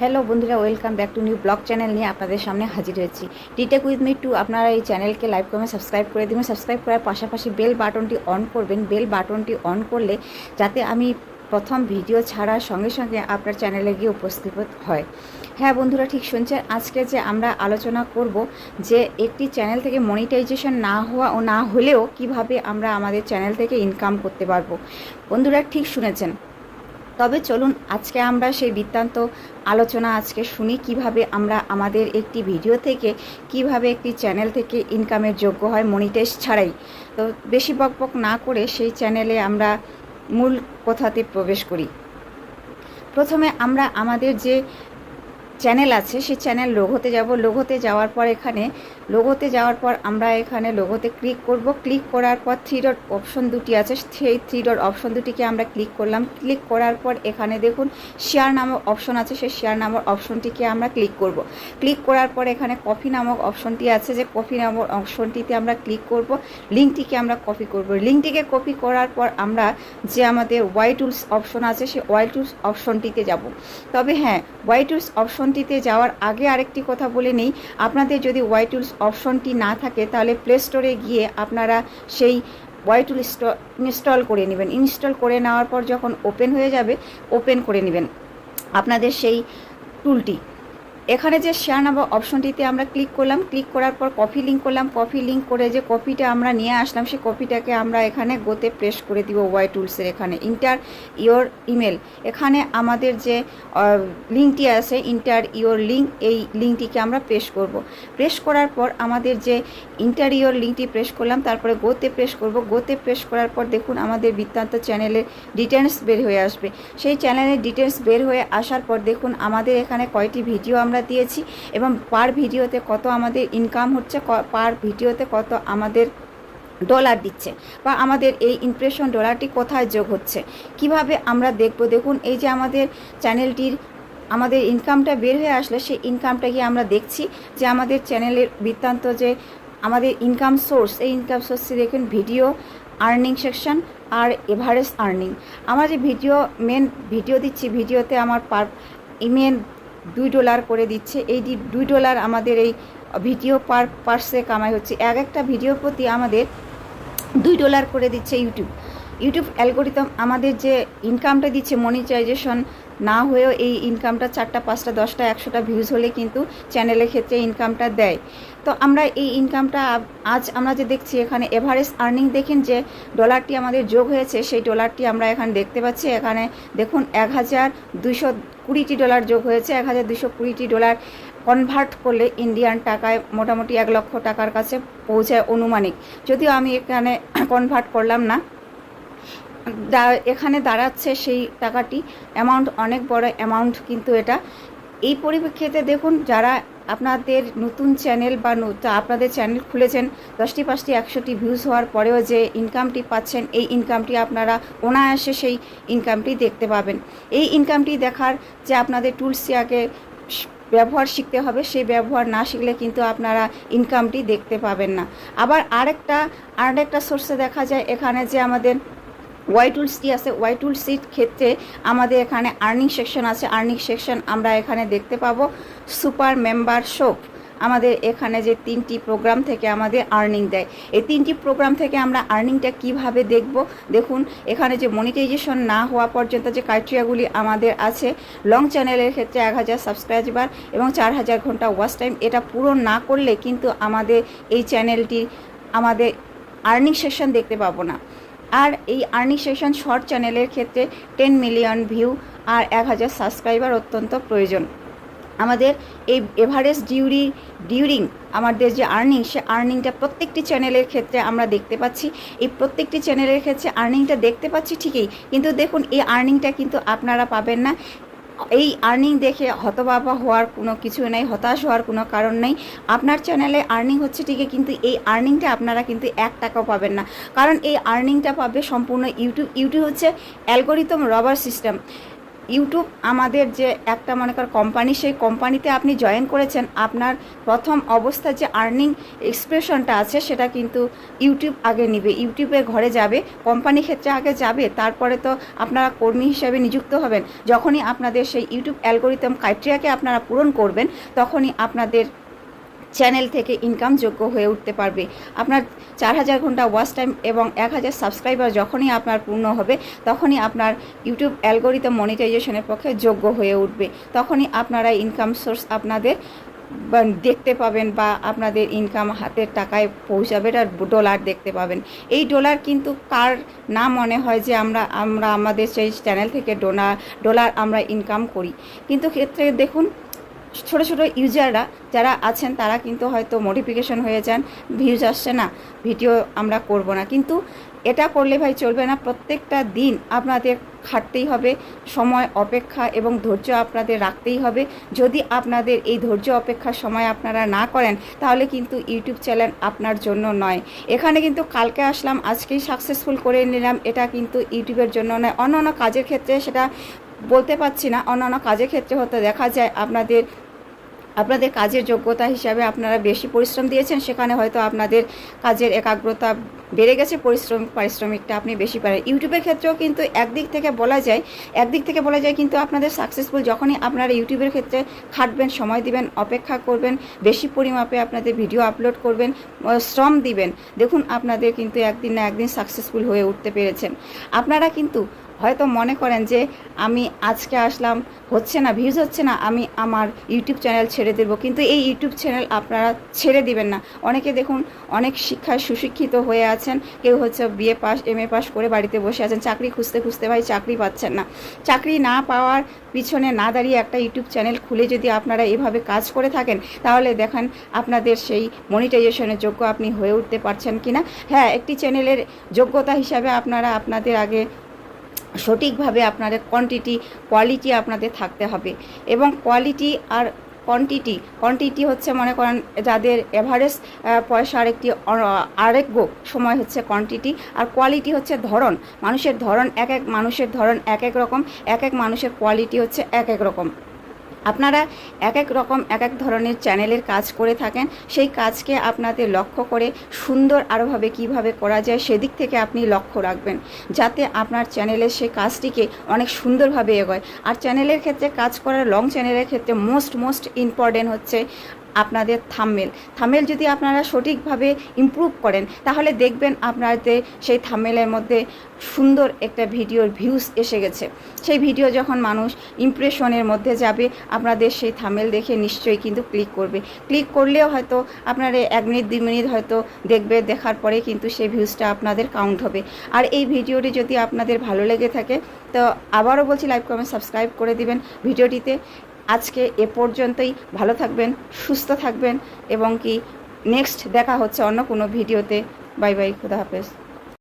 Hello বন্ধুরা welcome back to new blog channel নিয়ে আপনাদের সামনে হাজির হয়েছি। টিটেক উইথ মি টু আপনারা এই চ্যানেলকে লাইভ কমে সাবস্ক্রাইব করে দেবেন। সাবস্ক্রাইব করার পাশাপাশি বেল বাটনটি অন করবেন। বেল বাটনটি অন করলে যাতে আমি প্রথম ভিডিও ছাড়ার সঙ্গে সঙ্গে আপনার চ্যানেলে গিয়ে উপস্থিত হয়। হ্যাঁ বন্ধুরা, ঠিক শুনছেন? আজকে যে আমরা আলোচনা করব যে একটি চ্যানেল থেকে মনিটাইজেশন না হওয়া ও না হলেও কীভাবে আমরা আমাদের চ্যানেল থেকে ইনকাম করতে পারব। বন্ধুরা, ঠিক শুনেছেন? তবে চলুন আজকে আমরা সেই বৃত্তান্ত আলোচনা আজকে শুনি কীভাবে আমরা আমাদের একটি ভিডিও থেকে কীভাবে একটি চ্যানেল থেকে ইনকামের যোগ্য হয় মনিটাইজ ছাড়াই। তো বেশি বকবক না করে সেই চ্যানেলে আমরা মূল কথাতে প্রবেশ করি। প্রথমে আমরা আমাদের যে চ্যানেল আছে, সেই চ্যানেল লোগোতে যাব। লোগোতে যাওয়ার পর এখানে লোগোতে যাওয়ার পর আমরা এখানে লোগোতে ক্লিক করব। ক্লিক করার পর থ্রি ডট অপশন দুটি আছে। সেই থ্রি ডট অপশন দুটিকে আমরা ক্লিক করলাম। ক্লিক করার পর এখানে দেখুন শেয়ার নামক অপশন আছে। সেই শেয়ার নামক অপশনটিকে আমরা ক্লিক করব। ক্লিক করার পর এখানে কপি নামক অপশনটি আছে। যে কপি নামক অপশনটিতে আমরা ক্লিক করব। লিঙ্কটিকে আমরা কপি করব। লিঙ্কটিকে কপি করার পর আমরা যে আমাদের ওয়াই টুলস অপশন আছে, সেই ওয়াই টুলস অপশনটিতে যাব। তবে হ্যাঁ ওয়াই টুলস অপশনটিতে যাওয়ার আগে আরেকটি কথা বলে নেই। আপনাদের যদি ওয়াই টুলস অপশনটি না থাকে, তাহলে প্লে স্টোরে গিয়ে আপনারা সেই ওয়াইটুল ইনস্টল করে নেবেন। ইনস্টল করে নেওয়ার পর যখন ওপেন হয়ে যাবে ওপেন করে নেবেন। আপনাদের সেই টুলটি এখানে যে শেয়ার নাম্বার অপশনটিতে আমরা ক্লিক করলাম ক্লিক করার পর কপি লিঙ্ক করলাম কপি লিঙ্ক করে যে কপিটা আমরা নিয়ে আসলাম, সেই কপিটাকে আমরা এখানে গোতে প্রেস করে দিব ওয়াই টুলসের এখানে। ইন্টার ইয়োর ইমেল এখানে আমাদের যে লিঙ্কটি আছে ইন্টার ইয়োর লিঙ্ক এই লিঙ্কটিকে আমরা প্রেস করব। প্রেস করার পর আমাদের যে ইন্টার ইয়োর লিঙ্কটি প্রেস করলাম, তারপরে গোতে প্রেস করব। গোতে প্রেস করার পর দেখুন আমাদের বৃত্তান্ত চ্যানেলের ডিটেলস বের হয়ে আসবে। সেই চ্যানেলের ডিটেলস বের হয়ে আসার পর দেখুন আমাদের এখানে কয়টি ভিডিও আমরা দিয়েছি এবং পার ভিডিওতে কত আমাদের ইনকাম হচ্ছে পার ভিডিওতে কত আমাদের ডলার দিচ্ছে বা আমাদের এই ইমপ্রেশন ডলারটি কোথায় যোগ হচ্ছে। কীভাবে আমরা দেখব? দেখুন, এই যে আমাদের চ্যানেলটির আমাদের ইনকামটা বের হয়ে আসলে সেই ইনকামটাকে আমরা দেখছি যে আমাদের চ্যানেলের বৃত্তান্ত যে আমাদের ইনকাম সোর্স এই ইনকাম সোর্সটি দেখুন ভিডিও আর্নিং সেকশন আর এভারেজ আর্নিং আমার যে ভিডিও মেন ভিডিও দিচ্ছি ভিডিওতে আমার পার ইমেল দুই ডলার করে দিচ্ছে। এই দুই ডলার আমাদের এই ভিডিও পার পার্সে কামাই হচ্ছে। এক একটা ভিডিওর প্রতি আমাদের দুই ডলার করে দিচ্ছে ইউটিউব। ইউটিউব অ্যালগোরিদম আমাদের যে ইনকামটা দিচ্ছে মনিটাইজেশন না হয়েও এই ইনকামটা চারটা, পাঁচটা, দশটা, একশোটা ভিউজ হলে কিন্তু চ্যানেলের ক্ষেত্রে ইনকামটা দেয়। তো আমরা এই ইনকামটা আজ আমরা যে দেখছি এখানে এভারেজ আর্নিং দেখেন যে ডলারটি আমাদের যোগ হয়েছে, সেই ডলারটি আমরা এখানে দেখতে পাচ্ছি। এখানে দেখুন এক হাজার দুইশো কুড়িটি ডলার যোগ হয়েছে, এক হাজার দুশো কুড়িটি ডলার কনভার্ট করলে ইন্ডিয়ান টাকায় মোটামুটি এক লক্ষ টাকার কাছে পৌঁছায় অনুমানিক। যদিও আমি এখানে কনভার্ট করলাম না এখানে দাঁড়াচ্ছে সেই টাকাটি। অ্যামাউন্ট অনেক বড় অ্যামাউন্ট কিন্তু এটা। এই পরিপ্রেক্ষিতে দেখুন, যারা আপনাদের নতুন চ্যানেল বা আপনাদের চ্যানেল খুলেছেন, দশটি পাঁচটি একশোটি ভিউজ হওয়ার পরেও যে ইনকামটি পাচ্ছেন, এই ইনকামটি আপনারা অনায়াসে সেই ইনকামটি দেখতে পাবেন। এই ইনকামটি দেখার যে আপনাদের টুলসটি আগে ব্যবহার শিখতে হবে, সেই ব্যবহার না শিখলে কিন্তু আপনারা ইনকামটি দেখতে পাবেন না। আবার আরেকটা আরেকটা সোর্সে দেখা যায়, এখানে যে আমাদের ওয়াই টুলসটি আছে ওয়াই টুলসির ক্ষেত্রে আমাদের এখানে আর্নিং সেকশন আছে। আর্নিং সেকশন আমরা এখানে দেখতে পাবো সুপার মেম্বার শোপ আমাদের এখানে যে তিনটি প্রোগ্রাম থেকে আমাদের আর্নিং দেয়। এই তিনটি প্রোগ্রাম থেকে আমরা আর্নিংটা কীভাবে দেখব? দেখুন, এখানে যে মনিটাইজেশন না হওয়া পর্যন্ত যে ক্রাইটেরিয়াগুলি আমাদের আছে লং চ্যানেলের ক্ষেত্রে এক হাজার সাবস্ক্রাইবার এবং চার হাজার ঘণ্টা ওয়াচ টাইম এটা পূরণ না করলে কিন্তু আমাদের এই চ্যানেলটি আমাদের আর্নিং সেকশন দেখতে পাবো না। আর এই আর্নি সেশন শর্ট চ্যানেলের ক্ষেত্রে টেন মিলিয়ন ভিউ আর এক হাজার সাবস্ক্রাইবার অত্যন্ত প্রয়োজন। আমাদের এই এভারেস্ট ডিউরি ডিউরিং আমাদের যে আর্নিং সে আর্নিংটা প্রত্যেকটি চ্যানেলের ক্ষেত্রে আমরা দেখতে পাচ্ছি। এই প্রত্যেকটি চ্যানেলের ক্ষেত্রে আর্নিংটা দেখতে পাচ্ছি ঠিকই, কিন্তু দেখুন এই আর্নিংটা কিন্তু আপনারা পাবেন না। এই আর্নিং দেখে হতবাবা হওয়ার কোনো কিছু নেই, হতাশ হওয়ার কোনো কারণ নেই। আপনার চ্যানেলে আর্নিং হচ্ছে ঠিকই, কিন্তু এই আর্নিংটা আপনারা কিন্তু এক টাকাও পাবেন না। কারণ এই আর্নিংটা পাবে সম্পূর্ণ ইউটিউব ইউটিউব হচ্ছে অ্যালগোরিতম রবার সিস্টেম ইউটিউব আমাদের যে একটা মনে কর কোম্পানি সেই কোম্পানিতে আপনি জয়েন করেছেন, আপনার প্রথম অবস্থা যে আর্নিং এক্সপ্রেশনটা আছে, সেটা কিন্তু ইউটিউব আগে নিবে। ইউটিউবে ঘরে যাবে কোম্পানি ক্ষেত্রে আগে যাবে, তারপরে তো আপনারা কর্মী হিসাবে নিযুক্ত হবেন। যখনই আপনাদের সেই ইউটিউব অ্যালগোরিতম ক্রাইটেরিয়াকে আপনারা পূরণ করবেন, তখনই আপনাদের চ্যানেল থেকে ইনকামযোগ্য হয়ে উঠতে পারবে। আপনার চার হাজার ঘণ্টা ওয়াচ টাইম এবং এক হাজার সাবস্ক্রাইবার যখনই আপনার পূর্ণ হবে, তখনই আপনার ইউটিউব অ্যালগোরিদম মনিটাইজেশনের পক্ষে যোগ্য হয়ে উঠবে। তখনই আপনারা ইনকাম সোর্স আপনাদের দেখতে পাবেন বা আপনাদের ইনকাম হাতের টাকায় পৌঁছাবে আর ডলার দেখতে পাবেন। এই ডলার কিন্তু কার না মনে হয় যে আমরা আমরা আমাদের সেই চ্যানেল থেকে ডোনার ডলার আমরা ইনকাম করি। কিন্তু ক্ষেত্রে দেখুন ছোট ছোট ইউজাররা যারা আছেন, তারা কিন্তু হয়তো মোটিফিকেশন হয়ে যান ভিউজ আসছে না, ভিডিও আমরা করব না। কিন্তু এটা করলে ভাই চলবে না, প্রত্যেকটা দিন আপনাদের খাটতেই হবে, সময় অপেক্ষা এবং ধৈর্য আপনাদের রাখতেই হবে। যদি আপনাদের এই ধৈর্য অপেক্ষার সময় আপনারা না করেন, তাহলে কিন্তু ইউটিউব চ্যানেল আপনার জন্য নয়। এখানে কিন্তু কালকে আসলাম, আজকেই সাকসেসফুল করে নিলাম, এটা কিন্তু ইউটিউবের জন্য নয়। অন্য অন্য কাজের ক্ষেত্রে সেটা বলতে পারছি না, অন্যান্য কাজের ক্ষেত্রে হতে দেখা যায় আপনাদের আপনাদের কাজের যোগ্যতা হিসাবে আপনারা বেশি পরিশ্রম দিয়েছেন, সেখানে হয়তো আপনাদের কাজের একাগ্রতা বেড়ে গেছে, পরিশ্রম, পারিশ্রমিকটা আপনি বেশি পারেন। ইউটিউবের ক্ষেত্রেও কিন্তু একদিক থেকে বলা যায়, একদিক থেকে বলা যায় কিন্তু আপনাদের সাকসেসফুল যখনই আপনারা ইউটিউবের ক্ষেত্রে খাটবেন, সময় দিবেন, অপেক্ষা করবেন, বেশি পরিমাপে আপনাদের ভিডিও আপলোড করবেন শ্রম দিবেন, দেখুন আপনাদের কিন্তু একদিন না একদিন সাকসেসফুল হয়ে উঠতে পেরেছেন। আপনারা কিন্তু হয়তো মনে করেন যে আমি আজকে আসলাম, হচ্ছে না ভিউজ হচ্ছে না, আমি আমার ইউটিউব চ্যানেল ছেড়ে দেব। কিন্তু এই ইউটিউব চ্যানেল আপনারা ছেড়ে দিবেন না। অনেকে দেখুন, অনেক শিক্ষায় সুশিক্ষিত হয়ে আছেন, কেউ হচ্ছে BA pass M A pass করে বাড়িতে বসে আছেন, চাকরি খুঁজতে খুঁজতে ভাই চাকরি পাচ্ছেন না। চাকরি না পাওয়ার পিছনে না দাঁড়িয়ে একটা ইউটিউব চ্যানেল খুলে যদি আপনারা এভাবে কাজ করে থাকেন, তাহলে দেখেন আপনাদের সেই মনিটাইজেশনের যোগ্য আপনি হয়ে উঠতে পারছেন কি না হ্যাঁ একটি চ্যানেলের যোগ্যতা হিসাবে আপনারা আপনাদের আগে সঠিকভাবে আপনাদের কোয়ান্টিটি কোয়ালিটি আপনাদের থাকতে হবে। এবং কোয়ালিটি আর কোয়ান্টিটি কোয়ান্টিটি হচ্ছে মনে করেন যাদের এভারেজ পয়সা আরেকটি অ- আরেক সময় হচ্ছে কোয়ান্টিটি আর কোয়ালিটি হচ্ছে ধরন। মানুষের ধরন এক এক, মানুষের ধরন এক এক রকম, এক এক মানুষের কোয়ালিটি হচ্ছে এক এক রকম। আপনারা এক এক রকম এক এক ধরনের চ্যানেলের কাজ করে থাকেন। সেই কাজকে আপনাদের লক্ষ্য করে সুন্দর আরোভাবে কীভাবে করা যায় সেদিক থেকে আপনি লক্ষ্য রাখবেন, যাতে আপনার চ্যানেলের সেই কাজটিকে অনেক সুন্দরভাবে এগোয়। আর চ্যানেলের ক্ষেত্রে কাজ করার লং চ্যানেলের ক্ষেত্রে মোস্ট মোস্ট ইম্পর্টেন্ট হচ্ছে আপনাদের থাম্মেল থাম্মেল যদি আপনারা সঠিকভাবে ইমপ্রুভ করেন, তাহলে দেখবেন আপনাদের সেই থাম্মেলের মধ্যে সুন্দর একটা ভিডিওর ভিউজ এসে গেছে। সেই ভিডিও যখন মানুষ ইমপ্রেশনের মধ্যে যাবে, আপনাদের সেই থামেল দেখে নিশ্চয়ই কিন্তু ক্লিক করবে। ক্লিক করলেও হয়তো আপনার এক মিনিট, দুই মিনিট হয়তো দেখবে, দেখার পরে কিন্তু সেই ভিউজটা আপনাদের কাউন্ট হবে। আর এই ভিডিওটি যদি আপনাদের ভালো লেগে থাকে, তো আবারও বলছি লাইভ কমেন্ট সাবস্ক্রাইব করে দিবেন। ভিডিওটিতে আজকে এ পর্যন্তই। ভালো থাকবেন, সুস্থ থাকবেন এবং কি নেক্সট দেখা হচ্ছে অন্য কোনো ভিডিওতে। বাই বাই, খুদা হাফেজ।